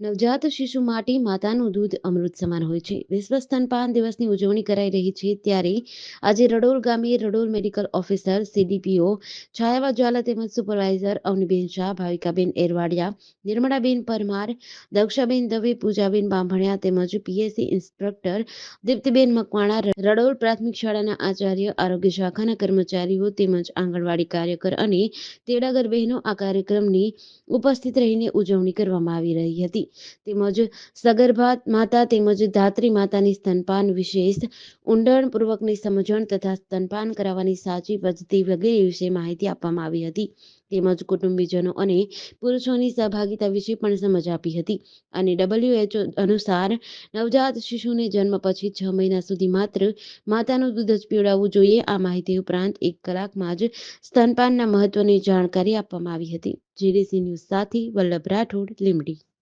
નવજાત શિશુ માટે માતાનું દૂધ અમૃત સમાન હોય છે. વિશ્વ સ્તનપાન દિવસની ઉજવણી કરાઈ રહી છે ત્યારે આજે રડોલ ગામે Radol medical officer, CDPO Chhayava Jwala તેમજ સુપરવાઇઝર અવનીબેન શાહ, ભાવિકાબેન એરવાડિયા, નિર્મળાબેન પરમાર, દક્ષાબેન દવે, પૂજાબેન બાંભણિયા તેમજ પીએસસી ઇન્સ્પેક્ટર દીપ્તિબેન મકવાણા, રડોલ પ્રાથમિક શાળાના આચાર્ય, આરોગ્ય શાખાના કર્મચારીઓ તેમજ આંગણવાડી કાર્યકર અને તેડાગર બહેનો આ કાર્યક્રમની ઉપસ્થિત રહીને ઉજવણી કરવામાં આવી રહી હતી તેમજ સગર્ભા માતા તેમજ ધાત્રી માતાની સ્તનપાન વિશેષ ઊંડાણપૂર્વકની સમજણ તથા સ્તનપાન કરાવવાની સાચી પદ્ધતિ વગેરે વિશે માહિતી આપવામાં આવી હતી. તેમજ કુટુંબીજનો અને પુરુષોની સહભાગિતા વિશે પણ સમજ આપી હતી અને ડબલ્યુએચઓ અનુસાર નવજાત શિશુને જન્મ પછી છ મહિના સુધી માત્ર માતાનું દૂધ જ પીવડાવવું જોઈએ. આ માહિતી ઉપરાંત એક કલાકમાં જ સ્તનપાનના મહત્વની જાણકારી આપવામાં આવી હતી. જીડીસી ન્યૂઝ સાથે વલ્લભ રાઠોડ લીમડી